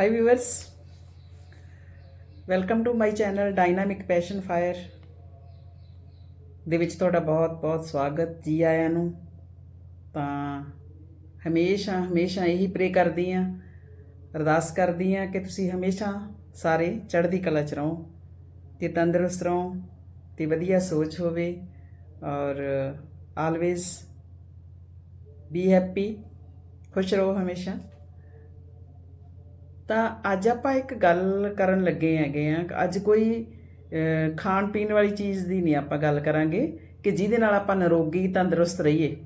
Hi viewers welcome to my channel dynamic passion fire ਦੇ ਵਿੱਚ ਤੁਹਾਡਾ ਬਹੁਤ-ਬਹੁਤ ਸਵਾਗਤ ਜੀ ਆਇਆਂ ਨੂੰ। ਤਾਂ ਹਮੇਸ਼ਾ ਹਮੇਸ਼ਾ ਇਹੀ ਪ੍ਰੇ ਕਰਦੀ ਆ, ਅਰਦਾਸ ਕਰਦੀ ਆ ਕਿ ਤੁਸੀਂ ਹਮੇਸ਼ਾ ਸਾਰੇ ਚੜ੍ਹਦੀ ਕਲਾ ਚ ਰਹੋ, ਤੇ ਤੰਦਰੁਸਤ ਰਹੋ, ਤੇ ਵਧੀਆ ਸੋਚ ਹੋਵੇ, ਔਰ ਆਲਵੇਜ਼ ਬੀ ਹੈਪੀ ਖੁਸ਼ ਰਹੋ ਹਮੇਸ਼ਾ। ਤਾਂ ਅੱਜ ਆਪਾਂ ਇੱਕ ਗੱਲ ਕਰਨ ਲੱਗੇ ਹੈਗੇ ਆ ਅੱਜ ਕੋਈ ਖਾਣ ਪੀਣ ਵਾਲੀ ਚੀਜ਼ ਦੀ ਨਹੀਂ ਆਪਾਂ ਗੱਲ ਕਰਾਂਗੇ ਕਿ ਜਿਹਦੇ ਨਾਲ ਆਪਾਂ ਨਿਰੋਗੀ ਤੰਦਰੁਸਤ ਰਹੀਏ।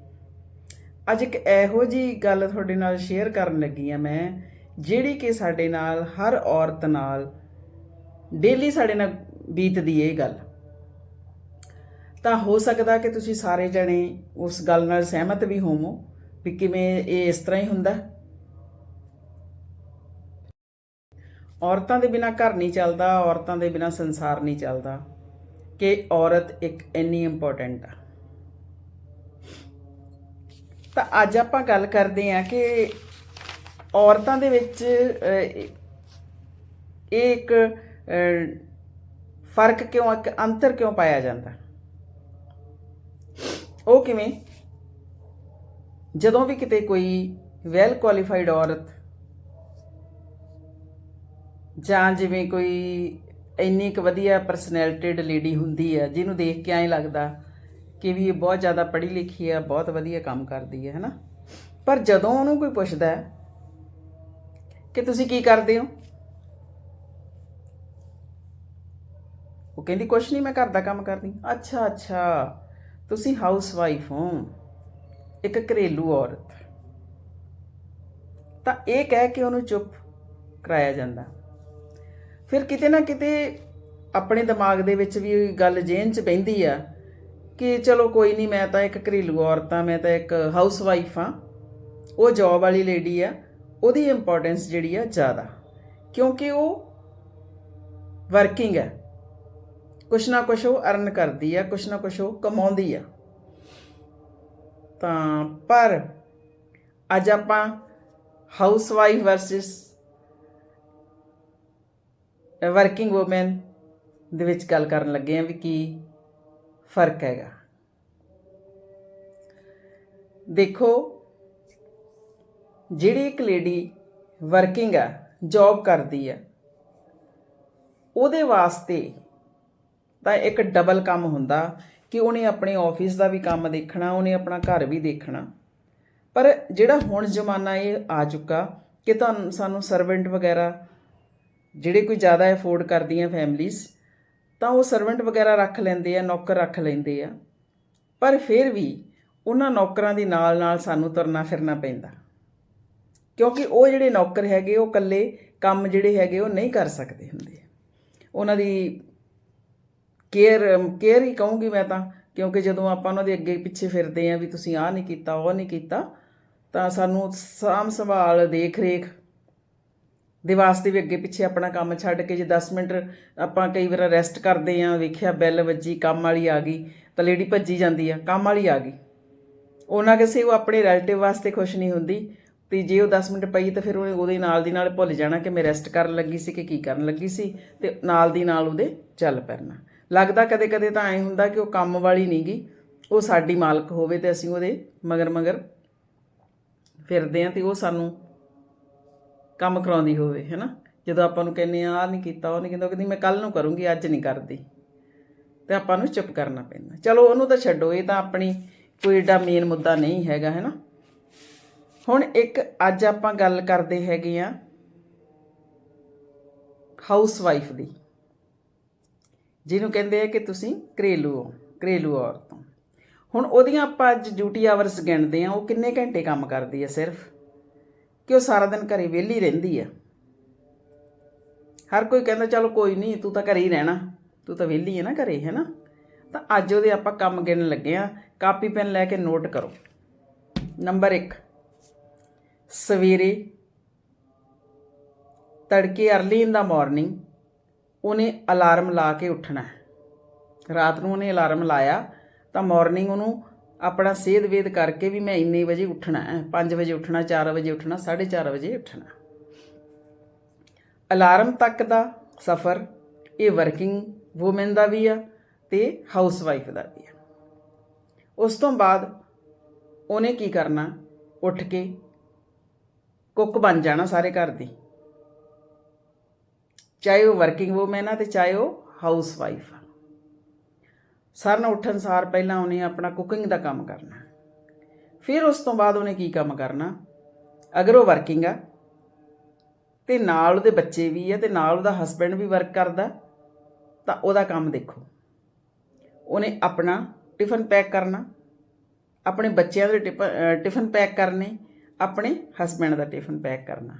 ਅੱਜ ਇੱਕ ਇਹੋ ਜੀ ਗੱਲ ਤੁਹਾਡੇ ਨਾਲ ਸ਼ੇਅਰ ਕਰਨ ਲੱਗੀ ਆ ਮੈਂ, ਜਿਹੜੀ ਕਿ ਸਾਡੇ ਨਾਲ ਹਰ ਔਰਤ ਨਾਲ ਡੇਲੀ ਸਾਡੇ ਨਾਲ ਬੀਤਦੀ ਇਹ ਗੱਲ। ਤਾਂ ਹੋ ਸਕਦਾ ਕਿ ਤੁਸੀਂ ਸਾਰੇ ਜਣੇ ਉਸ ਗੱਲ ਨਾਲ ਸਹਿਮਤ ਵੀ ਹੋਵੋ ਵੀ ਕਿਵੇਂ ਇਹ ਇਸ ਤਰ੍ਹਾਂ ਹੀ ਹੁੰਦਾ। ਔਰਤਾਂ ਦੇ ਬਿਨਾ ਘਰ ਨਹੀਂ ਚੱਲਦਾ, ਔਰਤਾਂ ਦੇ ਬਿਨਾ ਸੰਸਾਰ ਨਹੀਂ ਚੱਲਦਾ ਕਿ ਔਰਤ ਇੱਕ ਇੰਨੀ ਇੰਪੋਰਟੈਂਟ ਆ। ਤਾਂ ਅੱਜ ਆਪਾਂ ਗੱਲ ਕਰਦੇ ਹਾਂ ਕਿ ਔਰਤਾਂ ਦੇ ਵਿੱਚ ਇਹ ਇੱਕ ਫ਼ਰਕ ਕਿਉਂ, ਇੱਕ ਅੰਤਰ ਕਿਉਂ ਪਾਇਆ ਜਾਂਦਾ? ਉਹ ਕਿਵੇਂ? ਜਦੋਂ ਵੀ ਕਿਤੇ ਕੋਈ ਵੈਲ ਕੁਆਲੀਫਾਈਡ ਔਰਤ ਜਾਂ ਜਿਵੇਂ ਕੋਈ ਇੰਨੀ ਕੁ ਵਧੀਆ ਪਰਸਨੈਲਿਟੀਡ ਲੇਡੀ ਹੁੰਦੀ ਹੈ ਜਿਹਨੂੰ ਦੇਖ ਕੇ ਐਂ ਲੱਗਦਾ ਕਿ ਵੀ ਇਹ ਬਹੁਤ ਜ਼ਿਆਦਾ ਪੜ੍ਹੀ ਲਿਖੀ ਹੈ ਬਹੁਤ ਵਧੀਆ ਕੰਮ ਕਰਦੀ ਹੈ ਹੈਨਾ? ਪਰ ਜਦੋਂ ਉਹਨੂੰ ਕੋਈ ਪੁੱਛਦਾ ਹੈ ਕਿ ਤੁਸੀਂ ਕੀ ਕਰਦੇ ਹੋ? ਉਹ ਕਹਿੰਦੀ, ਕੁਛ ਨਹੀਂ, ਮੈਂ ਘਰ ਦਾ ਕੰਮ ਕਰਦੀ ਅੱਛਾ ਅੱਛਾ, ਤੁਸੀਂ ਹਾਊਸ ਵਾਈਫ ਹੋ, ਇੱਕ ਘਰੇਲੂ ਔਰਤ। ਤਾਂ ਇਹ ਕਹਿ ਕੇ ਉਹਨੂੰ ਚੁੱਪ ਕਰਾਇਆ ਜਾਂਦਾ। ਫਿਰ ਕਿਤੇ ਨਾ ਕਿਤੇ ਆਪਣੇ ਦਿਮਾਗ ਦੇ ਵਿੱਚ ਵੀ ਗੱਲ ਜੇਨ ਚ ਬਹਿੰਦੀ ਆ ਕਿ ਚਲੋ ਕੋਈ ਨਹੀਂ ਮੈਂ ਤਾਂ ਇੱਕ ਘਰੇਲੂ ਔਰਤ ਆ, ਮੈਂ ਤਾਂ ਇੱਕ ਹਾਊਸ ਵਾਈਫ ਆ। ਉਹ ਜੌਬ ਵਾਲੀ ਲੇਡੀ ਆ, ਉਹਦੀ ਇੰਪੋਰਟੈਂਸ ਜਿਹੜੀ ਆ ਜ਼ਿਆਦਾ, ਕਿਉਂਕਿ ਉਹ ਵਰਕਿੰਗ ਹੈ ਕੁਛ ਨਾ ਕੁਛ ਉਹ ਅਰਨ ਕਰਦੀ ਆ, ਕੁਛ ਨਾ ਕੁਛ ਉਹ ਕਮਾਉਂਦੀ ਆ। ਤਾਂ ਪਰ ਅੱਜ ਆਪਾਂ house wife versus working woman ਦੇ ਵਿੱਚ ਗੱਲ ਕਰਨ ਲੱਗੇ ਆ ਵੀ ਕੀ ਫ਼ਰਕ ਹੈਗਾ। ਦੇਖੋ, ਜਿਹੜੀ ਇੱਕ ਲੇਡੀ ਵਰਕਿੰਗ ਆ ਜੌਬ ਕਰਦੀ ਆ, ਉਹਦੇ ਵਾਸਤੇ ਤਾਂ ਇੱਕ ਡਬਲ ਕੰਮ ਹੁੰਦਾ ਕਿ ਉਹਨੇ ਆਪਣੇ ਆਫਿਸ ਦਾ ਵੀ ਕੰਮ ਦੇਖਣਾ, ਉਹਨੇ ਆਪਣਾ ਘਰ ਵੀ ਦੇਖਣਾ। ਪਰ ਜਿਹੜਾ ਹੁਣ ਜ਼ਮਾਨਾ ਇਹ ਆ ਚੁੱਕਾ ਕਿ ਤੁਹਾਨੂੰ, ਸਾਨੂੰ ਸਰਵੈਂਟ ਵਗੈਰਾ ਜਿਹੜੇ ਕੋਈ ਜ਼ਿਆਦਾ ਅਫੋਰਡ ਕਰਦੀਆਂ ਫੈਮਲੀਆਂ ਤਾਂ ਉਹ ਸਰਵੈਂਟ ਵਗੈਰਾ ਰੱਖ ਲੈਂਦੇ ਆ, ਨੌਕਰ ਰੱਖ ਲੈਂਦੇ ਆ। ਪਰ ਫਿਰ ਵੀ ਉਹਨਾਂ ਨੌਕਰਾਂ ਦੇ ਨਾਲ ਨਾਲ ਸਾਨੂੰ ਤੁਰਨਾ ਫਿਰਨਾ ਪੈਂਦਾ। ਕਿਉਂਕਿ ਉਹ ਜਿਹੜੇ ਨੌਕਰ ਹੈਗੇ, ਉਹ ਇਕੱਲੇ ਕੰਮ ਜਿਹੜੇ ਹੈਗੇ, ਉਹ ਨਹੀਂ ਕਰ ਸਕਦੇ ਹੁੰਦੇ। ਉਹਨਾਂ ਦੀ ਕੇਅਰ ਕੇਅਰ ਹੀ ਕਹੂੰਗੀ ਮੈਂ ਤਾਂ, ਕਿਉਂਕਿ ਜਦੋਂ ਆਪਾਂ ਉਹਨਾਂ ਦੇ ਅੱਗੇ ਪਿੱਛੇ ਫਿਰਦੇ ਆਂ ਵੀ ਤੁਸੀਂ ਆਹ ਨਹੀਂ ਕੀਤਾ, ਉਹ ਨਹੀਂ ਕੀਤਾ, ਤਾਂ ਸਾਨੂੰ ਸਾਂਭ ਸੰਭਾਲ ਦੇਖ ਰੇਖ ਦੇ ਵਾਸਤੇ ਵੀ ਅੱਗੇ ਪਿੱਛੇ ਆਪਣਾ ਕੰਮ ਛੱਡ ਕੇ ਜੇ 10 ਮਿੰਟ ਆਪਾਂ ਕਈ ਵਾਰ ਰੈਸਟ ਕਰਦੇ ਆਂ ਵੇਖਿਆ ਬੈਲ ਵੱਜੀ, ਕੰਮ ਵਾਲੀ ਆ ਗਈ, ਤਾਂ ਲੇਡੀ ਭੱਜੀ ਜਾਂਦੀ ਆ, ਕੰਮ ਵਾਲੀ ਆ ਗਈ। ਉਹਨਾਂ ਕਿਸੇ ਉਹ ਆਪਣੇ ਰਿਲੇਟਿਵ ਵਾਸਤੇ ਖੁਸ਼ ਨਹੀਂ ਹੁੰਦੀ, ਤੇ ਜੇ ਉਹ 10 ਮਿੰਟ ਪਈ ਤਾਂ ਫਿਰ ਉਹਨੇ ਉਹਦੇ ਨਾਲ ਦੀ ਨਾਲ ਭੁੱਲ ਜਾਣਾ ਕਿ ਮੈਂ ਰੈਸਟ ਕਰਨ ਲੱਗੀ ਸੀ ਕਿ ਕੀ ਕਰਨ ਲੱਗੀ ਸੀ, ਤੇ ਨਾਲ ਦੀ ਨਾਲ ਉਹਦੇ ਚੱਲ ਪੈਣਾ। ਲੱਗਦਾ ਕਦੇ ਕਦੇ ਤਾਂ ਐ ਹੁੰਦਾ ਕਿ ਉਹ ਕੰਮ ਵਾਲੀ ਨਹੀਂ ਗਈ ਉਹ ਸਾਡੀ ਮਾਲਕ ਹੋਵੇ ਤੇ ਅਸੀਂ ਉਹਦੇ ਮਗਰ ਮਗਰ ਫਿਰਦੇ ਆਂ ਤੇ ਉਹ ਸਾਨੂੰ ਕੰਮ ਕਰਾਉਂਦੀ ਹੋਵੇ, ਹੈਨਾ? ਜਦੋਂ ਆਪਾਂ ਨੂੰ ਕਹਿੰਨੇ ਆ ਆਹ ਨਹੀਂ ਕੀਤਾ, ਉਹ ਨਹੀਂ ਕਹਿੰਦਾ ਉਹ ਕਹਿੰਦੀ, ਮੈਂ ਕੱਲ ਨੂੰ ਕਰੂੰਗੀ, ਅੱਜ ਨਹੀਂ ਕਰਦੀ। ਤੇ ਆਪਾਂ ਨੂੰ ਚੁੱਪ ਕਰਨਾ ਪੈਂਦਾ। ਚਲੋ, ਉਹਨੂੰ ਤਾਂ ਛੱਡੋ, ਇਹ ਤਾਂ ਆਪਣੀ ਕੋਈ ਏਡਾ ਮੇਨ ਮੁੱਦਾ ਨਹੀਂ ਹੈਗਾ, ਹੈਨਾ? ਹੁਣ ਇੱਕ, ਅੱਜ ਆਪਾਂ ਗੱਲ ਕਰਦੇ ਹੈਗੇ ਆ ਹਾਊਸ ਵਾਈਫ ਦੀ। ਜਿਹਨੂੰ ਕਹਿੰਦੇ ਆ ਕਿ ਤੁਸੀਂ ਘਰੇਲੂ ਹੋ, ਘਰੇਲੂ ਔਰਤ ਹੋ। ਹੁਣ ਉਹਦੀਆਂ ਆਪਾਂ ਅੱਜ ਡਿਊਟੀ ਆਵਰਸ ਗਿਣਦੇ ਆ ਉਹ ਕਿੰਨੇ ਘੰਟੇ ਕੰਮ ਕਰਦੀ ਆ ਸਿਰਫ? ਕਿ ਉਹ ਸਾਰਾ ਦਿਨ ਘਰੇ ਵਿਹਲੀ ਰਹਿੰਦੀ ਆ। ਹਰ ਕੋਈ ਕਹਿੰਦਾ, ਚਲੋ ਕੋਈ ਨਹੀਂ ਤੂੰ ਤਾਂ ਘਰੇ ਹੀ ਰਹਿਣਾ। ਤੂੰ ਤਾਂ ਵਿਹਲੀ ਹੈ ਨਾ ਘਰੇ ਹੈ ਨਾ ਤਾਂ ਅੱਜ ਉਹਦੇ ਆਪਾਂ ਕੰਮ ਗਿਣਨ ਲੱਗੇ ਆ। ਕਾਪੀ, ਪੈਨ ਲੈ ਕੇ ਨੋਟ ਕਰੋ। ਨੰਬਰ 1 ਸਵੇਰੇ ਤੜਕੇ अर्ਲੀ ਇਨ ਦਾ ਮਾਰਨਿੰਗ ਉਹਨੇ ਅਲਾਰਮ ਲਾ ਕੇ ਉੱਠਣਾ। ਹੈ। ਰਾਤ ਨੂੰ ਉਹਨੇ ਅਲਾਰਮ ਲਾਇਆ ਤਾਂ ਮਾਰਨਿੰਗ ਉਹਨੂੰ ਆਪਣਾ ਸੇਧ ਵੇਦ ਕਰਕੇ ਵੀ ਮੈਂ ਇੰਨੇ ਵਜੇ ਉੱਠਣਾ ਹੈ 5 ਵਜੇ ਉੱਠਣਾ 4 ਵਜੇ ਉੱਠਣਾ 4:30 ਵਜੇ ਉੱਠਣਾ। ਅਲਾਰਮ ਤੱਕ ਦਾ ਸਫ਼ਰ, ਇਹ ਵਰਕਿੰਗ ਔਮਨ ਦਾ ਵੀ ਆ ਤੇ ਹਾਊਸ ਵਾਈਫ ਦਾ ਵੀ ਆ। ਉਸ ਤੋਂ ਬਾਅਦ ਉਹਨੇ ਕੀ ਕਰਨਾ? ਉੱਠ ਕੇ ਕੁੱਕ ਬਣ ਜਾਣਾ ਸਾਰੇ ਘਰ ਦੀ। ਚਾਹੇ ਉਹ ਵਰਕਿੰਗ ਔਮਨ ਆ ਤੇ ਚਾਹੇ ਉਹ ਹਾਊਸ ਵਾਈਫ ਆ। ਸਾਰਿਆਂ ਨੂੰ ਉੱਠਣ ਸਾਰ ਪਹਿਲਾਂ ਉਹਨੇ ਆਪਣਾ ਕੁਕਿੰਗ ਦਾ ਕੰਮ ਕਰਨਾ। ਫਿਰ ਉਸ ਤੋਂ ਬਾਅਦ ਉਹਨੇ ਕੀ ਕੰਮ ਕਰਨਾ? ਅਗਰ ਉਹ ਵਰਕਿੰਗ ਆ, ਤੇ ਨਾਲ ਉਹਦੇ ਬੱਚੇ ਵੀ ਆ ਤੇ ਨਾਲ ਉਹਦਾ ਹਸਬੰਡ ਵੀ ਵਰਕ ਕਰਦਾ, ਤਾਂ ਉਹਦਾ ਕੰਮ ਦੇਖੋ। ਉਹਨੇ ਆਪਣਾ ਟਿਫਨ ਪੈਕ ਕਰਨਾ, ਆਪਣੇ ਬੱਚਿਆਂ ਦੇ ਟਿਪ- ਟਿਫਨ ਪੈਕ ਕਰਨੇ, ਆਪਣੇ ਹਸਬੰਡ ਦਾ ਟਿਫਨ ਪੈਕ ਕਰਨਾ।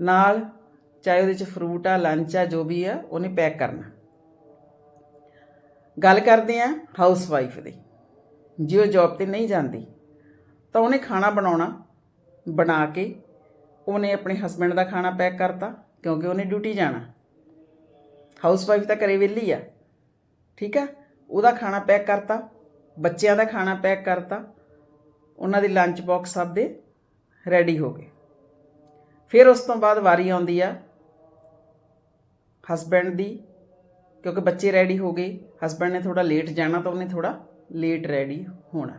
ਨਾਲ ਚਾਹੇ ਉਹਦੇ ਚ ਫਰੂਟ ਆ ਲੰਚ ਆ, ਜੋ ਵੀ ਆ, ਉਹਨੇ ਪੈਕ ਕਰਨਾ। ਗੱਲ ਕਰਦੇ ਆ ਹਾਊਸ ਵਾਈਫ ਦੀ। ਜੇ ਉਹ ਜੌਬ ਤੇ ਨਹੀਂ ਜਾਂਦੀ, ਤਾਂ ਉਹਨੇ ਖਾਣਾ ਬਣਾਉਣਾ ਬਣਾ ਕੇ ਉਹਨੇ ਆਪਣੇ ਹਸਬੰਡ ਦਾ ਖਾਣਾ ਪੈਕ ਕਰਤਾ, ਕਿਉਂਕਿ ਉਹਨੇ ਡਿਊਟੀ ਜਾਣਾ। ਹਾਊਸ ਵਾਈਫ ਤਾਂ ਘਰੇ ਵਿਹਲੀ ਆ, ਠੀਕ ਆ? ਉਹਦਾ ਖਾਣਾ ਪੈਕ ਕਰਤਾ, ਬੱਚਿਆਂ ਦਾ ਖਾਣਾ ਪੈਕ ਕਰਤਾ, ਉਹਨਾਂ ਦੇ ਲੰਚ ਬਾਕਸ ਸਭ ਦੇ ਰੈਡੀ ਹੋ ਗਏ। ਫਿਰ ਉਸ ਤੋਂ ਬਾਅਦ ਵਾਰੀ ਆਉਂਦੀ ਆ ਹਸਬੰਡ ਦੀ ਕਿਉਂਕਿ ਬੱਚੇ ਰੈਡੀ ਹੋ ਗਏ ਹਸਬੰਡ ਨੇ ਥੋੜਾ ਲੇਟ ਜਾਣਾ ਤਾਂ ਉਹਨੇ ਥੋੜਾ ਲੇਟ ਰੈਡੀ ਹੋਣਾ।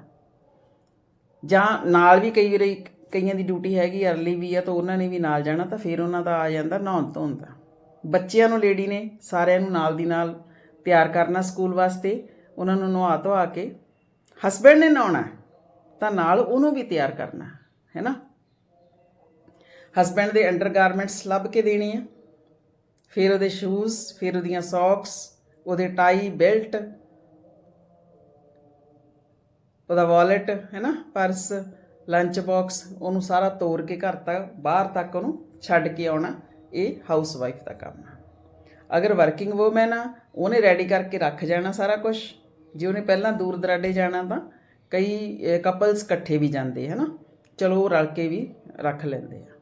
ਜਾਂ ਨਾਲ ਵੀ ਕਈ ਵਾਰੀ ਕਈਆਂ ਦੀ ਡਿਊਟੀ ਹੈਗੀ ਅਰਲੀ ਵੀ ਆ ਤਾਂ ਉਹਨਾਂ ਨੇ ਵੀ ਨਾਲ ਜਾਣਾ ਤਾਂ ਫਿਰ ਉਹਨਾਂ ਦਾ ਆ ਜਾਂਦਾ ਨਹਾਉਣ ਧੋਣ ਦਾ। ਬੱਚਿਆਂ ਨੂੰ ਲੇਡੀ ਨੇ ਸਾਰਿਆਂ ਨੂੰ ਨਾਲ ਦੀ ਨਾਲ ਤਿਆਰ ਕਰਨਾ ਸਕੂਲ ਵਾਸਤੇ, ਉਹਨਾਂ ਨੂੰ ਨਵਾ ਧਵਾ ਕੇ। ਹਸਬੰਡ ਨੇ ਨਹਾਉਣਾ, ਤਾਂ ਨਾਲ ਉਹਨੂੰ ਵੀ ਤਿਆਰ ਕਰਨਾ, ਹੈ ਨਾ? ਹਸਬੰਡ ਦੇ ਅੰਡਰਗਾਰਮੈਂਟਸ ਲੱਭ ਕੇ ਦੇਣੇ ਆ। ਫਿਰ ਉਹਦੇ ਸ਼ੂਜ਼ ਫਿਰ ਉਹਦੀਆਂ ਸੌਕਸ ਉਹਦੇ ਟਾਈ ਬੈਲਟ ਉਹਦਾ ਵਾਲਟ ਹੈ ਨਾ ਪਰਸ ਲੰਚ ਬਾਕਸ ਉਹਨੂੰ ਸਾਰਾ ਤੋੜ ਕੇ ਘਰ ਤੱਕ, ਬਾਹਰ ਤੱਕ ਉਹਨੂੰ ਛੱਡ ਕੇ ਆਉਣਾ, ਇਹ ਹਾਊਸ ਵਾਈਫ ਦਾ ਕੰਮ ਹੈ ਅਗਰ ਵਰਕਿੰਗ ਵੂਮਨ ਆ, ਉਹਨੇ ਰੈਡੀ ਕਰਕੇ ਰੱਖ ਜਾਣਾ ਸਾਰਾ ਕੁਝ ਜੇ ਉਹਨੇ ਪਹਿਲਾਂ ਦੂਰ ਦਰਾਡੇ ਜਾਣਾ ਤਾਂ ਕਈ ਕਪਲਸ ਇਕੱਠੇ ਵੀ ਜਾਂਦੇ, ਹੈ ਨਾ, ਚਲੋ ਉਹ ਰਲ ਕੇ ਵੀ ਰੱਖ ਲੈਂਦੇ ਆ।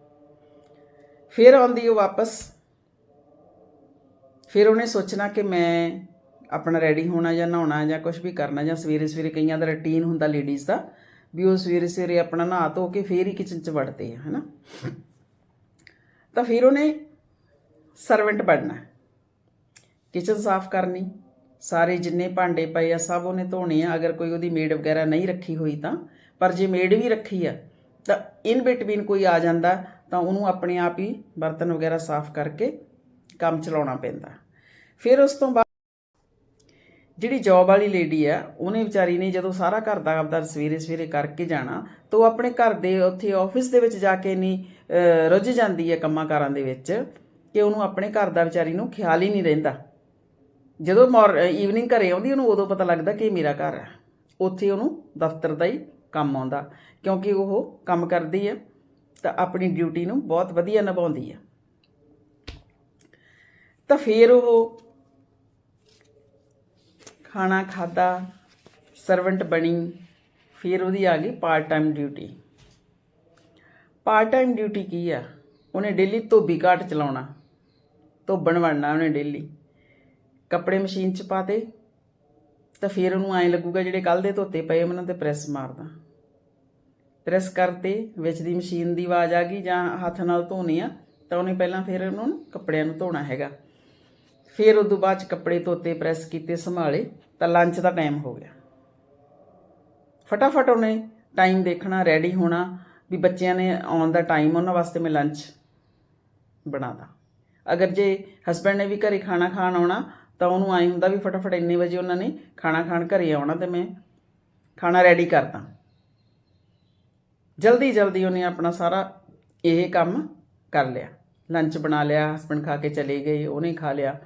ਫਿਰ ਆਉਂਦੀ ਉਹ ਵਾਪਸ ਫਿਰ ਉਹਨੇ ਸੋਚਣਾ ਕਿ ਮੈਂ ਆਪਣਾ ਰੈਡੀ ਹੋਣਾ ਜਾਂ ਨਹਾਉਣਾ ਜਾਂ ਕੁਝ ਵੀ ਕਰਨਾ ਜਾਂ ਸਵੇਰੇ ਸਵੇਰੇ ਕਈਆਂ ਦਾ ਰੁਟੀਨ ਹੁੰਦਾ ਲੇਡੀਜ਼ ਦਾ, ਵੀ ਉਹ ਸਵੇਰੇ ਸਵੇਰੇ ਆਪਣਾ ਨਹਾ ਧੋ ਕੇ ਫੇਰ ਹੀ ਕਿਚਨ 'ਚ ਵੜਦੇ ਆ, ਹਨਾ? ਤਾਂ ਫਿਰ ਉਹਨੇ ਸਰਵੈਂਟ ਬਣਨਾ। ਕਿਚਨ ਸਾਫ਼ ਕਰਨੀ, ਸਾਰੇ ਜਿੰਨੇ ਭਾਂਡੇ ਪਏ ਆ ਸਭ ਉਹਨੇ ਧੋਣੇ ਆ, ਅਗਰ ਕੋਈ ਉਹਦੀ ਮੇਡ ਵਗੈਰਾ ਨਹੀਂ ਰੱਖੀ ਹੋਈ ਤਾਂ, ਪਰ ਜੇ ਮੇਡ ਵੀ ਰੱਖੀ ਆ, ਤਾਂ ਇਨ ਬਿਟਵੀਨ ਕੋਈ ਆ ਜਾਂਦਾ ਤਾਂ ਉਹਨੂੰ ਆਪਣੇ ਆਪ ਹੀ ਬਰਤਨ ਵਗੈਰਾ ਸਾਫ਼ ਕਰਕੇ ਕੰਮ ਚਲਾਉਣਾ ਪੈਂਦਾ। ਫਿਰ ਉਸ ਤੋਂ ਬਾਅਦ ਜਿਹੜੀ ਜੌਬ ਵਾਲੀ ਲੇਡੀ ਆ, ਉਹਨੇ ਵਿਚਾਰੀ ਨੇ ਜਦੋਂ ਸਾਰਾ ਘਰ ਦਾ ਆਪਦਾ ਸਵੇਰੇ ਸਵੇਰੇ ਕਰਕੇ ਜਾਣਾ, ਤਾਂ ਉਹ ਆਪਣੇ ਘਰ ਦੇ ਉੱਥੇ ਆਫਿਸ ਦੇ ਵਿੱਚ ਜਾ ਕੇ ਨਹੀਂ ਰੁੱਝ ਜਾਂਦੀ ਹੈ ਕੰਮਾਂ ਕਾਰਾਂ ਦੇ ਵਿੱਚ ਕਿ ਉਹਨੂੰ ਆਪਣੇ ਘਰ ਦਾ ਵਿਚਾਰੀ ਨੂੰ ਖਿਆਲ ਹੀ ਨਹੀਂ ਰਹਿੰਦਾ। ਜਦੋਂ ਈਵਨਿੰਗ ਘਰੇ ਆਉਂਦੀ, ਉਹਨੂੰ ਉਦੋਂ ਪਤਾ ਲੱਗਦਾ ਕਿ ਇਹ ਮੇਰਾ ਘਰ ਹੈ ਉੱਥੇ ਉਹਨੂੰ ਦਫ਼ਤਰ ਦਾ ਹੀ ਕੰਮ ਆਉਂਦਾ, ਕਿਉਂਕਿ ਉਹ ਕੰਮ ਕਰਦੀ ਹੈ, ਤਾਂ ਆਪਣੀ ਡਿਊਟੀ ਨੂੰ ਬਹੁਤ ਵਧੀਆ ਨਿਭਾਉਂਦੀ ਹੈ। ਤਾਂ ਫਿਰ ਉਹ ਖਾਣਾ ਖਾਦਾ ਸਰਵੈਂਟ ਬਣੀ, ਫਿਰ ਉਹਦੀ ਆ ਗਈ part time duty part time duty ਕੀ ਆ? ਉਹਨੇ ਡੇਲੀ ਧੋਬੀ ਘਾਟ ਚਲਾਉਣਾ, ਧੋਬਣ ਵੜਨਾ ਉਹਨੇ ਡੇਲੀ ਕੱਪੜੇ ਮਸ਼ੀਨ 'ਚ ਪਾਤੇ, ਤਾਂ ਫਿਰ ਉਹਨੂੰ ਐਂ ਲੱਗੂਗਾ ਜਿਹੜੇ ਕੱਲ ਦੇ ਧੋਤੇ ਪਏ ਉਹਨਾਂ ਤੇ ਪ੍ਰੈਸ ਮਾਰਦਾ। ਪ੍ਰੈਸ ਕਰਤੇ, ਵਿੱਚ ਦੀ ਮਸ਼ੀਨ ਦੀ ਆਵਾਜ਼ ਆ ਗਈ ਜਾਂ ਹੱਥ ਨਾਲ ਧੋਣੇ ਆ, ਤਾਂ ਉਹਨੇ ਪਹਿਲਾਂ ਫਿਰ ਉਹਨੂੰ ਕੱਪੜਿਆਂ ਨੂੰ ਧੋਣਾ ਹੈਗਾ। ਫਿਰ ਉਦੋਂ ਬਾਅਦ ਚ ਕੱਪੜੇ ਧੋਤੇ ਪ੍ਰੈਸ ਕੀਤੇ, ਸੰਭਾਲੇ, ਤਾਂ ਲੰਚ ਦਾ ਟਾਈਮ ਹੋ ਗਿਆ। ਫਟਾਫਟ ਉਹਨੇ ਟਾਈਮ ਦੇਖਣਾ ਰੈਡੀ ਹੋਣਾ ਵੀ ਬੱਚਿਆਂ ਨੇ ਆਉਣ ਦਾ ਟਾਈਮ ਉਹਨਾਂ ਵਾਸਤੇ ਮੈਂ ਲੰਚ ਬਣਾਦਾ ਅਗਰ ਜੇ ਹਸਬੰਡ ਨੇ ਵੀ ਘਰੇ ਖਾਣਾ ਖਾਣ ਆਉਣਾ, ਤਾਂ ਉਹਨੂੰ ਆਈ ਹੁੰਦਾ ਵੀ ਫਟਾਫਟ ਇੰਨੇ ਵਜੇ ਉਹਨਾਂ ਨੇ ਖਾਣਾ ਖਾਣ ਘਰੇ ਆਉਣਾ ਤੇ ਮੈਂ ਖਾਣਾ ਰੈਡੀ ਕਰਦਾ ਜਲਦੀ ਜਲਦੀ ਉਹਨੇ ਆਪਣਾ ਸਾਰਾ ਇਹ ਕੰਮ ਕਰ ਲਿਆ। ਲੰਚ ਬਣਾ ਲਿਆ ਹਸਬੰਡ ਖਾ ਕੇ ਚਲੇ ਗਏ, ਉਹਨੇ ਖਾ ਲਿਆ।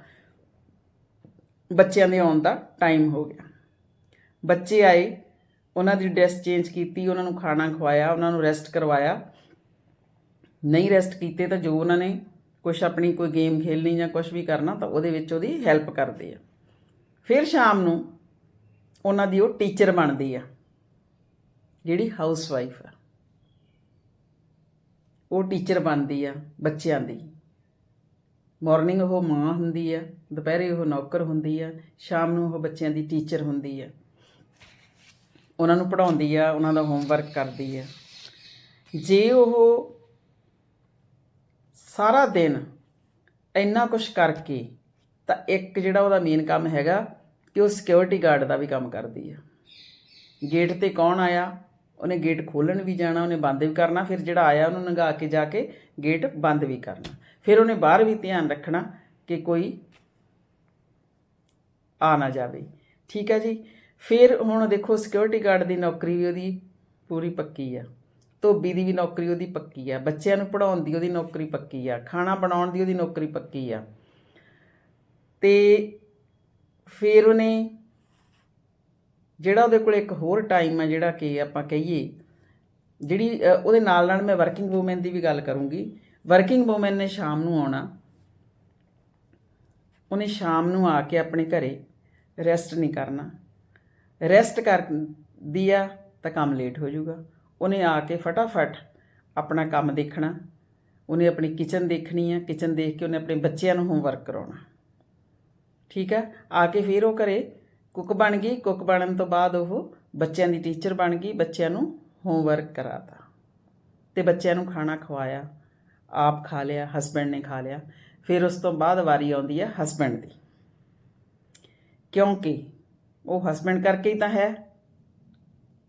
ਬੱਚਿਆਂ ਦੇ ਆਉਣ ਦਾ ਟਾਈਮ ਹੋ ਗਿਆ। ਬੱਚੇ ਆਏ, ਉਹਨਾਂ ਦੀ ਡਰੈਸ ਚੇਂਜ ਕੀਤੀ, ਉਹਨਾਂ ਨੂੰ ਖਾਣਾ ਖਵਾਇਆ, ਉਹਨਾਂ ਨੂੰ ਰੈਸਟ ਕਰਵਾਇਆ। ਨਹੀਂ ਰੈਸਟ ਕੀਤੇ ਤਾਂ ਜੋ ਉਹਨਾਂ ਨੇ ਕੁਝ ਆਪਣੀ ਕੋਈ ਗੇਮ ਖੇਲਣੀ ਜਾਂ ਕੁਝ ਵੀ ਕਰਨਾ ਤਾਂ ਉਹਦੇ ਵਿੱਚ ਉਹਦੀ ਹੈਲਪ ਕਰਦੇ ਆ। ਫਿਰ ਸ਼ਾਮ ਨੂੰ ਉਹਨਾਂ ਦੀ ਉਹ ਟੀਚਰ ਬਣਦੀ ਆ, ਜਿਹੜੀ ਹਾਊਸ ਵਾਈਫ ਆ। ਉਹ ਟੀਚਰ ਬਣਦੀ ਆ ਬੱਚਿਆਂ ਦੀ। ਮਾਰਨਿੰਗ ਉਹ ਮਾਂ ਹੁੰਦੀ ਆ, ਦੁਪਹਿਰੇ ਉਹ ਨੌਕਰ ਹੁੰਦੀ ਆ, ਸ਼ਾਮ ਨੂੰ ਉਹ ਬੱਚਿਆਂ ਦੀ ਟੀਚਰ ਹੁੰਦੀ ਆ। ਉਹਨਾਂ ਨੂੰ ਪੜ੍ਹਾਉਂਦੀ ਆ, ਉਹਨਾਂ ਦਾ ਹੋਮਵਰਕ ਕਰਦੀ ਆ। ਜੇ ਉਹ ਸਾਰਾ ਦਿਨ ਇੰਨਾ ਕੁਝ ਕਰਕੇ ਤਾਂ ਇੱਕ ਜਿਹੜਾ ਉਹਦਾ ਮੇਨ ਕੰਮ ਹੈਗਾ ਕਿ ਉਹ ਸਿਕਿਉਰਿਟੀ ਗਾਰਡ ਦਾ ਵੀ ਕੰਮ ਕਰਦੀ ਆ। ਗੇਟ ਤੇ ਕੌਣ ਆਇਆ? ਉਹਨੇ ਗੇਟ ਖੋਲਣ ਵੀ ਜਾਣਾ, ਉਹਨੇ ਬੰਦ ਵੀ ਕਰਨਾ, ਫਿਰ ਜਿਹੜਾ ਆਇਆ ਉਹਨੂੰ ਨੰਗਾ ਕੇ ਜਾ ਕੇ ਗੇਟ ਬੰਦ ਵੀ ਕਰਨਾ। ਫਿਰ ਉਹਨੇ ਬਾਹਰ ਵੀ ਧਿਆਨ ਰੱਖਣਾ ਕਿ ਕੋਈ ਆ ਨਾ ਜਾਵੇ। ਠੀਕ ਹੈ ਜੀ? ਫਿਰ ਹੁਣ ਦੇਖੋ ਸਿਕਿਉਰਿਟੀ ਗਾਰਡ ਦੀ ਨੌਕਰੀ ਵੀ ਉਹਦੀ ਪੂਰੀ ਪੱਕੀ ਆ। ਧੋਬੀ ਦੀ ਵੀ ਨੌਕਰੀ ਉਹਦੀ ਪੱਕੀ ਆ। ਬੱਚਿਆਂ ਨੂੰ ਪੜਾਉਣ ਦੀ ਉਹਦੀ ਨੌਕਰੀ ਪੱਕੀ ਆ। ਖਾਣਾ ਬਣਾਉਣ ਦੀ ਉਹਦੀ ਨੌਕਰੀ ਪੱਕੀ ਆ। ਤੇ ਫਿਰ ਉਹਨੇ ਜਿਹੜਾ ਉਹਦੇ ਕੋਲ ਇੱਕ ਹੋਰ ਟਾਈਮ ਆ ਜਿਹੜਾ ਕਿ ਆਪਾਂ ਕਹੀਏ, ਜਿਹੜੀ ਉਹਦੇ ਨਾਲ ਨਾਲ ਮੈਂ ਵਰਕਿੰਗ ਵੂਮਨ ਦੀ ਵੀ ਗੱਲ ਕਰੂੰਗੀ। ਵਰਕਿੰਗ ਵੂਮਨ ਨੇ ਸ਼ਾਮ ਨੂੰ ਆਉਣਾ। ਉਹਨੇ ਸ਼ਾਮ ਨੂੰ ਆ ਕੇ ਆਪਣੇ ਘਰੇ ਰੈਸਟ ਨਹੀਂ ਕਰਨਾ। ਰੈਸਟ ਕਰ ਆ ਤਾਂ ਕੰਮ ਲੇਟ ਹੋ ਜਾਊਗਾ। ਉਹਨੇ ਆ ਕੇ ਫਟਾਫਟ ਆਪਣਾ ਕੰਮ ਦੇਖਣਾ। ਉਹਨੇ ਆਪਣੀ ਕਿਚਨ ਦੇਖਣੀ ਆ। ਕਿਚਨ ਦੇਖ ਕੇ ਉਹਨੇ ਆਪਣੇ ਬੱਚਿਆਂ ਨੂੰ ਹੋਮਵਰਕ ਕਰਾਉਣਾ। ਠੀਕ ਹੈ ਆ ਕੇ ਫਿਰ ਉਹ ਘਰੇ ਕੁੱਕ ਬਣ ਗਈ। ਕੁੱਕ ਬਣਨ ਤੋਂ ਬਾਅਦ ਉਹ ਬੱਚਿਆਂ ਦੀ ਟੀਚਰ ਬਣ ਗਈ। ਬੱਚਿਆਂ ਨੂੰ ਹੋਮਵਰਕ ਕਰਾਤਾ। ਤੇ ਬੱਚਿਆਂ ਨੂੰ ਖਾਣਾ ਖਵਾਇਆ। ਆਪ ਖਾ ਲਿਆ ਹਸਬੈਂਡ ਨੇ ਖਾ ਲਿਆ। ਫਿਰ ਉਸ ਤੋਂ ਬਾਅਦ ਵਾਰੀ ਆਉਂਦੀ ਹੈ ਹਸਬੈਂਡ ਦੀ। ਕਿਉਂਕਿ ਉਹ ਹਸਬੈਂਡ ਕਰਕੇ ਹੀ ਤਾਂ ਹੈ।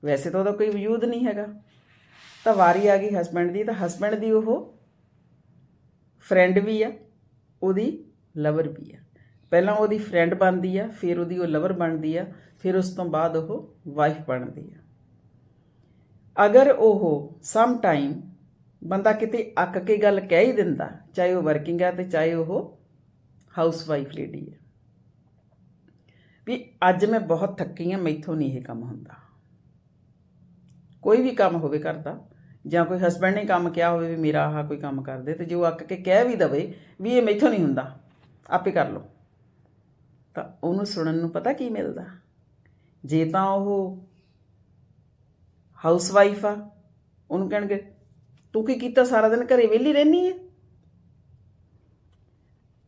ਵੈਸੇ ਤਾਂ ਉਹਦਾ ਕੋਈ ਵਜੂਦ ਨਹੀਂ ਹੈਗਾ। ਤਾਂ ਵਾਰੀ ਆ ਗਈ ਹਸਬੈਂਡ ਦੀ, ਤਾਂ ਹਸਬੈਂਡ ਦੀ ਉਹ ਫਰੈਂਡ ਵੀ ਆ, ਉਹਦੀ ਲਵਰ ਵੀ ਆ। ਪਹਿਲਾਂ ਉਹਦੀ ਫਰੈਂਡ ਬਣਦੀ ਆ, ਫਿਰ ਉਹਦੀ ਉਹ ਲਵਰ ਬਣਦੀ ਆ, ਫਿਰ ਉਸ ਤੋਂ ਬਾਅਦ ਉਹ ਵਾਈਫ ਬਣਦੀ ਆ। ਅਗਰ ਉਹ ਸਮ ਟਾਈਮ ਬੰਦਾ ਕਿਤੇ ਅੱਕ ਕੇ ਗੱਲ ਕਹਿ ਹੀ ਦਿੰਦਾ, ਚਾਹੇ ਉਹ ਵਰਕਿੰਗ ਆ ਤੇ ਚਾਹੇ ਉਹ ਹਾਊਸ ਵਾਈਫ ਲੇਡੀ ਹੈ ਵੀ ਅੱਜ ਮੈਂ ਬਹੁਤ ਥੱਕੀ ਹਾਂ ਮੈਥੋਂ ਨਹੀਂ ਇਹ ਕੰਮ ਹੁੰਦਾ। ਕੋਈ ਵੀ ਕੰਮ ਹੋਵੇ ਕਰਦਾ, ਜਾਂ ਕੋਈ ਹਸਬੰਡ ਨੇ ਕੰਮ ਕਿਹਾ ਹੋਵੇ ਵੀ ਮੇਰਾ ਆਹ ਕੋਈ ਕੰਮ ਕਰ ਦੇ, ਤੇ ਜੇ ਉਹ ਅੱਕ ਕੇ ਕਹਿ ਵੀ ਦਵੇ ਵੀ ਇਹ ਮੈਥੋਂ ਨਹੀਂ ਹੁੰਦਾ, ਆਪੇ ਕਰ ਲਓ। ਤਾਂ ਉਹਨੂੰ ਸੁਣਨ ਨੂੰ ਪਤਾ ਕੀ ਮਿਲਦਾ? ਜੇ ਤਾਂ ਉਹ ਹਾਊਸ ਵਾਈਫ ਆ, ਉਹਨੂੰ ਕਹਿਣਗੇ ਤੂੰ ਕੀ ਕੀਤਾ ਸਾਰਾ ਦਿਨ ਘਰੇ ਵਿਹਲੀ ਰਹਿਨੀ ਹੈ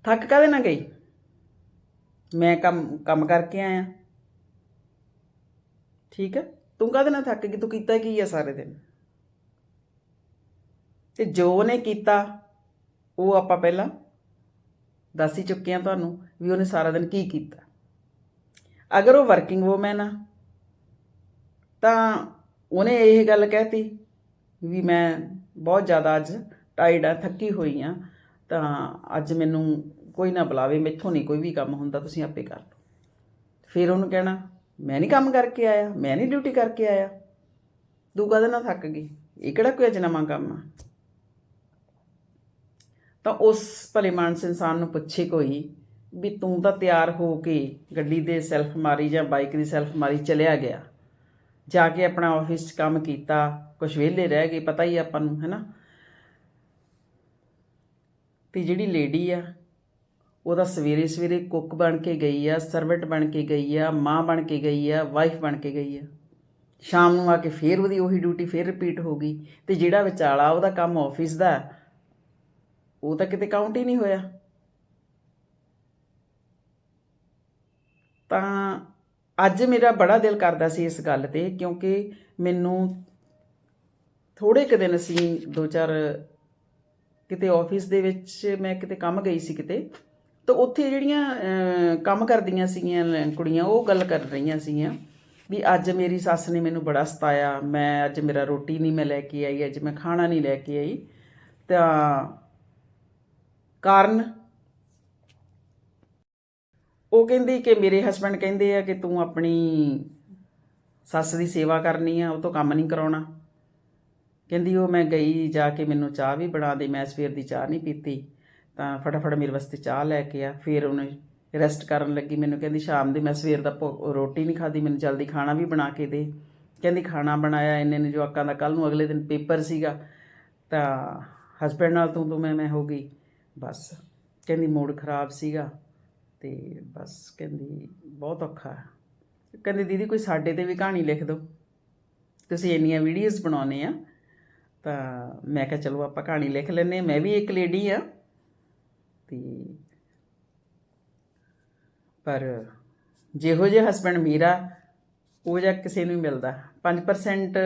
ਥੱਕ ਕਾਹਦੇ ਨਾ ਗਈ? ਮੈਂ ਕੰਮ ਕੰਮ ਕਰਕੇ ਆਇਆ। ਠੀਕ ਹੈ ਤੂੰ ਕਾਹਦੇ ਨਾਲ ਥੱਕ ਗਈ? ਤੂੰ ਕੀਤਾ ਕੀ ਆ ਸਾਰੇ ਦਿਨ? ਤੇ ਜੋ ਉਹਨੇ ਕੀਤਾ, ਉਹ ਆਪਾਂ ਪਹਿਲਾਂ ਦੱਸ ਹੀ ਚੁੱਕੇ ਆ ਤੁਹਾਨੂੰ ਵੀ ਉਹਨੇ ਸਾਰਾ ਦਿਨ ਕੀ ਕੀਤਾ। ਅਗਰ ਉਹ ਵਰਕਿੰਗ ਵੂਮਨ ਆ, ਤਾਂ ਉਹਨੇ ਇਹ ਗੱਲ ਕਹਿਤੀ ਵੀ ਮੈਂ ਬਹੁਤ ਜ਼ਿਆਦਾ ਅੱਜ ਟਾਇਰਡ ਆ, ਥੱਕੀ ਹੋਈ ਆ। ਤਾਂ ਅੱਜ ਮੈਨੂੰ ਕੋਈ ਨਾ ਬੁਲਾਵੇ, ਮੈਥੋਂ ਨਹੀਂ ਕੋਈ ਵੀ ਕੰਮ ਹੁੰਦਾ, ਤੁਸੀਂ ਆਪੇ ਕਰ ਲਓ। ਫਿਰ ਉਹਨੂੰ ਕਹਿਣਾ, ਮੈਂ ਨਹੀਂ ਕੰਮ ਕਰਕੇ ਆਇਆ, ਮੈਂ ਨਹੀਂ ਡਿਊਟੀ ਕਰਕੇ ਆਇਆ। ਤੂੰ ਕਦੇ ਨਾ ਥੱਕ ਗਈ? ਇਹ ਕਿਹੜਾ ਕੋਈ ਅਜਨਮਾ ਕੰਮ ਆ? ਤਾਂ ਉਸ ਭਲੇ ਮਾਨਸ ਇਨਸਾਨ ਨੂੰ ਪੁੱਛੇ ਕੋਈ ਵੀ ਤੂੰ ਤਾਂ ਤਿਆਰ ਹੋ ਕੇ ਗੱਡੀ ਦੇ ਸੈਲਫ ਮਾਰੀ ਜਾਂ ਬਾਈਕ ਦੀ ਸੈਲਫ ਮਾਰੀ ਚਲਿਆ ਗਿਆ। ਜਾ ਕੇ ਆਪਣਾ ਆਫਿਸ 'ਚ ਕੰਮ ਕੀਤਾ ਕੁਝ ਵਿਹਲੇ ਰਹਿ ਗਏ, ਪਤਾ ਹੀ ਆਪਾਂ ਨੂੰ, ਹੈਨਾ? ਤੇ ਜਿਹੜੀ ਲੇਡੀ ਆ, ਉਹਦਾ ਸਵੇਰੇ ਸਵੇਰੇ ਕੁੱਕ ਬਣ ਕੇ ਗਈ ਆ ਸਰਵੈਂਟ ਬਣ ਕੇ ਗਈ ਆ, ਮਾਂ ਬਣ ਕੇ ਗਈ ਆ ਵਾਈਫ ਬਣ ਕੇ ਗਈ ਆ। ਸ਼ਾਮ ਨੂੰ ਆ ਕੇ ਫੇਰ ਉਹਦੀ ਉਹੀ ਡਿਊਟੀ ਫੇਰ ਰਿਪੀਟ ਹੋ ਗਈ ਤੇ ਜਿਹੜਾ ਵਿਚਾਲਾ ਉਹਦਾ ਕੰਮ ਆਫਿਸ ਦਾ, ਉਹ ਤਾਂ ਕਿਤੇ ਕਾਊਂਟ ਹੀ ਨਹੀਂ ਹੋਇਆ। ਤਾਂ ਅੱਜ ਮੇਰਾ ਬੜਾ ਦਿਲ ਕਰਦਾ ਸੀ ਇਸ ਗੱਲ ਤੇ, ਕਿਉਂਕਿ ਮੈਨੂੰ ਥੋੜੇ ਕੁ ਦਿਨ ਅਸੀਂ ਦੋ ਚਾਰ ਕਿਤੇ ਆਫਿਸ ਦੇ ਵਿੱਚ ਮੈਂ ਕਿਤੇ ਕੰਮ ਗਈ ਸੀ ਕਿਤੇ, ਤਾਂ ਉੱਥੇ ਜਿਹੜੀਆਂ ਕੰਮ ਕਰਦੀਆਂ ਸੀਗੀਆਂ ਕੁੜੀਆਂ, ਉਹ ਗੱਲ ਕਰ ਰਹੀਆਂ ਸੀਗੀਆਂ ਵੀ ਅੱਜ ਮੇਰੀ ਸੱਸ ਨੇ ਮੈਨੂੰ ਬੜਾ ਸਤਾਇਆ, ਮੈਂ ਅੱਜ ਮੇਰਾ ਰੋਟੀ ਨਹੀਂ ਮੈਂ ਲੈ ਕੇ ਆਈ, ਅੱਜ ਮੈਂ ਖਾਣਾ ਨਹੀਂ ਲੈ ਕੇ ਆਈ, ਤਾਂ ਕਾਰਨ ਉਹ ਕਹਿੰਦੀ ਕਿ ਮੇਰੇ ਹਸਬੰਡ ਕਹਿੰਦੇ ਆ ਕਿ ਤੂੰ ਆਪਣੀ ਸੱਸ ਦੀ ਸੇਵਾ ਕਰਨੀ ਆ, ਉਹ ਤੋਂ ਕੰਮ ਨਹੀਂ ਕਰਾਉਣਾ। ਕਹਿੰਦੀ ਉਹ ਮੈਂ ਗਈ ਜਾ ਕੇ ਮੈਨੂੰ ਚਾਹ ਵੀ ਬਣਾ ਦੇ, ਮੈਂ ਸਵੇਰ ਦੀ ਚਾਹ ਨਹੀਂ ਪੀਤੀ। ਤਾਂ ਫਟਾਫਟ ਮੇਰੇ ਵਾਸਤੇ ਚਾਹ ਲੈ ਕੇ ਆ। ਫਿਰ ਉਹਨੇ ਰੈਸਟ ਕਰਨ ਲੱਗੀ। ਮੈਨੂੰ ਕਹਿੰਦੀ ਸ਼ਾਮ ਦੀ ਮੈਂ ਸਵੇਰ ਦਾ ਭੁ- ਰੋਟੀ ਨਹੀਂ ਖਾਦੀ ਮੈਨੂੰ ਜਲਦੀ ਖਾਣਾ ਵੀ ਬਣਾ ਕੇ ਦੇ। ਕਹਿੰਦੀ ਖਾਣਾ ਬਣਾਇਆ ਇੰਨੇ ਨੇ ਜਵਾਕਾਂ ਦਾ। ਕੱਲ ਨੂੰ ਅਗਲੇ ਦਿਨ ਪੇਪਰ ਸੀਗਾ। ਤਾਂ ਹਸਬੰਡ ਨਾਲ ਤੂੰ ਤੂੰ ਮੈਂ ਮੈਂ ਹੋ ਗਈ। ਬਸ। ਕਹਿੰਦੀ ਮੂਡ ਖਰਾਬ ਸੀਗਾ। ਤੇ ਬਸ ਕਹਿੰਦੀ, ਬਹੁਤ ਔਖਾ ਹੈ। ਕਹਿੰਦੀ, ਦੀਦੀ, ਕੋਈ ਸਾਡੇ ਤੇ ਵੀ ਕਹਾਣੀ ਲਿਖ ਦਿਓ। ਤੁਸੀਂ ਇੰਨੀਆਂ ਵੀਡੀਓਜ਼ ਬਣਾਉਨੇ ਆ, ਤਾਂ ਮੈਂ ਕਿਹਾ, ਚਲੋ ਆਪਾਂ ਕਹਾਣੀ ਲਿਖ ਲੈਨੇ ਮੈਂ ਵੀ ਇੱਕ ਲੇਡੀ ਆ। ਤੇ ਪਰ ਜਿਹੋ ਜਿਹੇ ਹਸਬੰਡ ਮੇਰਾ, ਉਹ ਜਿਹਾ ਕਿਸੇ ਨੂੰ ਨਹੀਂ ਮਿਲਦਾ। 5%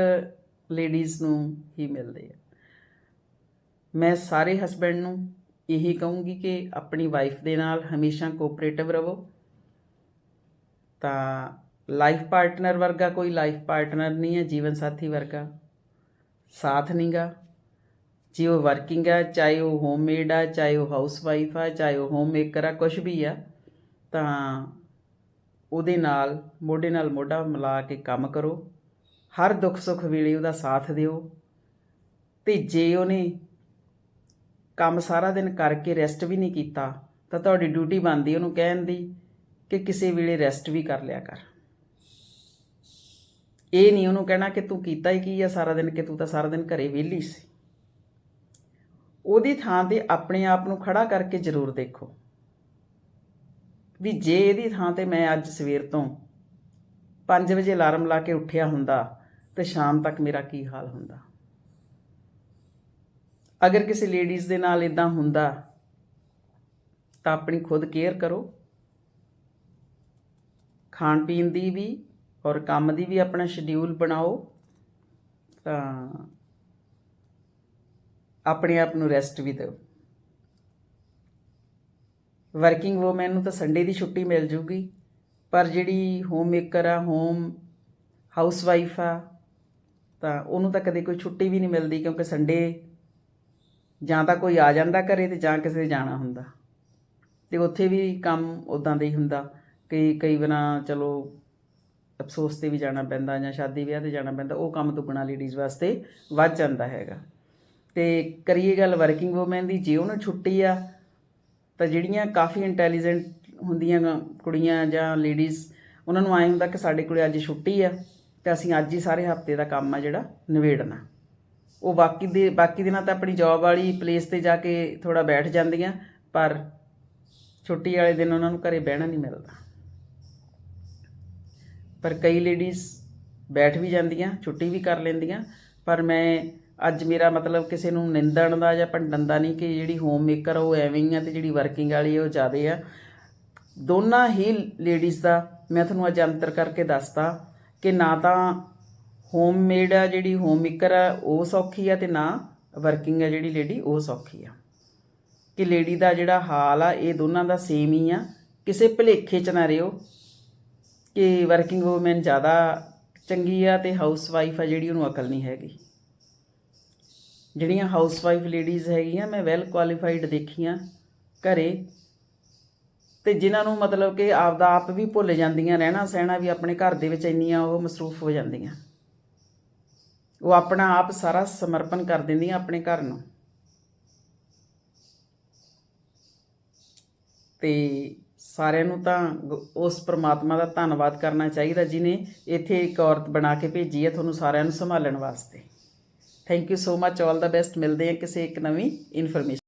ਲੇਡੀਜ਼ ਨੂੰ ਹੀ ਮਿਲਦੇ ਆ। ਮੈਂ ਸਾਰੇ ਹਸਬੰਡ ਨੂੰ ਇਹੀ ਕਹੂੰਗੀ ਕਿ ਆਪਣੀ ਵਾਈਫ ਦੇ ਨਾਲ ਹਮੇਸ਼ਾ ਕੋਆਪਰੇਟਿਵ ਰਹੋ। ਤਾਂ ਲਾਈਫ ਪਾਰਟਨਰ ਵਰਗਾ ਕੋਈ ਲਾਈਫ ਪਾਰਟਨਰ ਨਹੀਂ ਹੈ, ਜੀਵਨ ਸਾਥੀ ਵਰਗਾ। ਸਾਥ ਨਹੀਂਗਾ ਜੇ ਉਹ ਵਰਕਿੰਗ ਆ, ਚਾਹੇ ਉਹ ਹੋਮਮੇਡ ਆ, ਚਾਹੇ ਉਹ ਹਾਊਸ ਵਾਈਫ ਆ, ਚਾਹੇ ਉਹ ਹੋਮ ਮੇਕਰ ਆ ਕੁਝ ਵੀ ਆ, ਤਾਂ ਉਹਦੇ ਨਾਲ, ਮੋਢੇ ਨਾਲ ਮੋਢਾ ਮਿਲਾ ਕੇ ਕੰਮ ਕਰੋ। ਹਰ ਦੁੱਖ ਸੁੱਖ ਵੇਲੇ ਉਹਦਾ ਸਾਥ ਦਿਓ। ਤੇ ਜੇ ਉਹਨੇ ਕੰਮ ਸਾਰਾ ਦਿਨ ਕਰਕੇ ਰੈਸਟ ਵੀ ਨਹੀਂ ਕੀਤਾ, ਤਾਂ ਤੁਹਾਡੀ ਡਿਊਟੀ ਬਣਦੀ ਉਹਨੂੰ ਕਹਿਣ ਦੀ ਕਿ ਕਿਸੇ ਵੇਲੇ ਰੈਸਟ ਵੀ ਕਰ ਲਿਆ ਕਰ। ਇਹ ਨਹੀਂ ਉਹਨੂੰ ਕਹਿਣਾ ਕਿ ਤੂੰ ਕੀਤਾ ਹੀ ਕੀ ਆ, ਸਾਰਾ ਦਿਨ ਕਿ ਤੂੰ ਤਾਂ ਸਾਰਾ ਦਿਨ ਘਰੇ ਵਿਹਲੀ ਸੀ। ਉਹਦੀ ਥਾਂ ਤੇ ਆਪਣੇ ਆਪ ਨੂੰ ਖੜਾ ਕਰਕੇ ਜ਼ਰੂਰ ਦੇਖੋ। ਵੀ ਜੇ ਇਹਦੀ ਥਾਂ ਤੇ ਮੈਂ ਅੱਜ ਸਵੇਰ ਤੋਂ 5 ਵਜੇ ਅਲਾਰਮ ਲਾ ਕੇ ਉੱਠਿਆ ਹੁੰਦਾ, ਤੇ ਸ਼ਾਮ ਤੱਕ ਮੇਰਾ ਕੀ ਹਾਲ ਹੁੰਦਾ? ਅਗਰ ਕਿਸੇ ਲੇਡੀਜ਼ ਦੇ ਨਾਲ ਇਦਾਂ ਹੁੰਦਾ, ਤਾਂ ਆਪਣੀ ਖੁਦ ਕੇਅਰ ਕਰੋ। ਖਾਣ ਪੀਣ ਦੀ ਵੀ ਔਰ ਕੰਮ ਦੀ ਵੀ ਆਪਣਾ ਸ਼ਡਿਊਲ ਬਣਾਓ, ਤਾਂ ਆਪਣੇ ਆਪ ਨੂੰ ਰੈਸਟ ਵੀ ਦਿਓ। ਵਰਕਿੰਗ ਵੂਮਨ ਨੂੰ ਤਾਂ ਸੰਡੇ ਦੀ ਛੁੱਟੀ ਮਿਲ ਜੂਗੀ, ਪਰ ਜਿਹੜੀ ਹੋਮ ਮੇਕਰ ਆ ਹੋਮ ਹਾਊਸ ਵਾਈਫ ਆ, ਤਾਂ ਉਹਨੂੰ ਤਾਂ ਕਦੇ ਕੋਈ ਛੁੱਟੀ ਵੀ ਨਹੀਂ ਮਿਲਦੀ ਕਿਉਂਕਿ ਸੰਡੇ ਜਾਂ ਤਾਂ ਕੋਈ ਆ ਜਾਂਦਾ ਘਰੇ ਤੇ ਜਾਂ ਕਿਸੇ ਜਾਣਾ ਹੁੰਦਾ। ਤੇ ਉੱਥੇ ਵੀ ਕੰਮ ਉਦਾਂ ਦਾ ਹੀ ਹੁੰਦਾ ਕਈ ਕਈ ਵਾਰਾਂ ਚਲੋ ਅਫਸੋਸ ਤੇ ਵੀ ਜਾਣਾ ਪੈਂਦਾ ਜਾਂ ਸ਼ਾਦੀ ਵਿਆਹ ਤੇ ਜਾਣਾ ਪੈਂਦਾ, ਉਹ ਕੰਮ ਦੁੱਗਣਾ ਲੇਡੀਜ਼ ਵਾਸਤੇ ਵੱਧ ਜਾਂਦਾ ਹੈਗਾ। ਤੇ ਕਰੀਏ ਗੱਲ ਵਰਕਿੰਗ ਵੂਮਨ ਦੀ, ਜੇ ਉਹਨੂੰ ਛੁੱਟੀ ਆ, ਤਾਂ ਜਿਹੜੀਆਂ ਕਾਫੀ ਇੰਟੈਲੀਜੈਂਟ ਹੁੰਦੀਆਂ ਗਾ ਕੁੜੀਆਂ ਜਾਂ ਲੇਡੀਜ਼ ਉਹਨਾਂ ਨੂੰ ਆਏ ਹੁੰਦਾ ਕਿ ਸਾਡੇ ਕੋਲੇ ਅੱਜ ਛੁੱਟੀ ਆ, ਤੇ ਅਸੀਂ ਅੱਜ ਹੀ ਸਾਰੇ ਹਫ਼ਤੇ ਦਾ ਕੰਮ ਆ ਜਿਹੜਾ ਨਿਬੇੜਨਾ। ਉਹ ਬਾਕੀ ਦੇ, ਬਾਕੀ ਦਿਨਾਂ ਤਾਂ ਆਪਣੀ ਜੌਬ ਵਾਲੀ ਪਲੇਸ ਤੇ ਜਾ ਕੇ ਥੋੜਾ ਬੈਠ ਜਾਂਦੀਆਂ, ਪਰ ਛੁੱਟੀ ਵਾਲੇ ਦਿਨ ਉਹਨਾਂ ਨੂੰ ਘਰੇ ਬਹਿਣਾ ਨਹੀਂ ਮਿਲਦਾ। ਪਰ ਕਈ ਲੇਡੀਜ਼ ਬੈਠ ਵੀ ਜਾਂਦੀਆਂ, ਛੁੱਟੀ ਵੀ ਕਰ ਲੈਂਦੀਆਂ, ਪਰ ਮੈਂ ਅੱਜ ਮੇਰਾ ਮਤਲਬ ਕਿਸੇ ਨੂੰ ਨਿੰਦਣ ਦਾ ਜਾਂ ਭੰਡਣ ਦਾ ਨਹੀਂ ਕਿ ਜਿਹੜੀ ਹੋਮ ਮੇਕਰ ਉਹ ਐਵੇਂ ਹੀ ਆ ਤੇ ਜਿਹੜੀ ਵਰਕਿੰਗ ਵਾਲੀ ਆ, ਉਹ ਜ਼ਿਆਦੇ ਆ। ਦੋਨਾਂ ਹੀ ਲੇਡੀਜ਼ ਦਾ ਮੈਂ ਤੁਹਾਨੂੰ ਅੱਜ ਅੰਤਰ ਕਰਕੇ ਦੱਸਤਾ ਕਿ ਨਾ ਤਾਂ ਹੋਮ ਮੇਡ ਆ, ਜਿਹੜੀ ਹੋਮ ਮੇਕਰ ਆ, ਉਹ ਸੌਖੀ ਆ ਤੇ ਨਾ ਵਰਕਿੰਗ ਆ ਜਿਹੜੀ ਲੇਡੀ ਉਹ ਸੌਖੀ ਆ। ਕਿ ਲੇਡੀ ਦਾ ਜਿਹੜਾ ਹਾਲ ਆ, ਇਹ ਦੋਨਾਂ ਦਾ ਸੇਮ ਹੀ ਆ। ਕਿਸੇ ਭੁਲੇਖੇ ਚ ਨਾ ਰਿਓ ਕਿ ਵਰਕਿੰਗ ਵੂਮਨ ਜ਼ਿਆਦਾ ਚੰਗੀ ਆ ਤੇ ਹਾਊਸ ਵਾਈਫ ਆ ਜਿਹੜੀ ਉਹਨੂੰ ਅਕਲ ਨਹੀਂ ਹੈਗੀ। ਜਿਹੜੀਆਂ ਹਾਊਸ ਵਾਈਫ ਲੇਡੀਜ਼ ਹੈਗੀਆਂ, ਮੈਂ ਵੈਲ ਕੁਆਲੀਫਾਈਡ ਦੇਖੀਆਂ ਘਰੇ ਤੇ ਜਿਨ੍ਹਾਂ ਨੂੰ ਮਤਲਬ ਕਿ ਆਪਦਾ ਆਪ ਵੀ ਭੁੱਲ ਜਾਂਦੀਆਂ ਰਹਿਣਾ ਸਹਿਣਾ ਵੀ ਆਪਣੇ ਘਰ ਦੇ ਵਿੱਚ ਇੰਨੀਆਂ ਉਹ ਮਸਰੂਫ ਹੋ ਜਾਂਦੀਆਂ। ਉਹ ਆਪਣਾ ਆਪ ਸਾਰਾ ਸਮਰਪਣ ਕਰ ਦਿੰਦੀਆਂ ਆਪਣੇ ਘਰ ਨੂੰ। ਤੇ ਸਾਰਿਆਂ ਨੂੰ ਤਾਂ ਗ- ਉਸ ਪ੍ਰਮਾਤਮਾ ਦਾ ਧੰਨਵਾਦ ਕਰਨਾ ਚਾਹੀਦਾ ਜਿਨੇ ਇੱਥੇ ਇੱਕ ਔਰਤ ਬਣਾ ਕੇ ਭੇਜੀ ਹੈ ਤੁਹਾਨੂੰ ਸਾਰਿਆਂ ਨੂੰ ਸੰਭਾਲਣ ਵਾਸਤੇ। Thank you so much all the best ਮਿਲਦੇ ਹਾਂ ਕਿਸੇ ਇੱਕ ਨਵੀਂ ਇਨਫੋਰਮੇਸ਼ਨ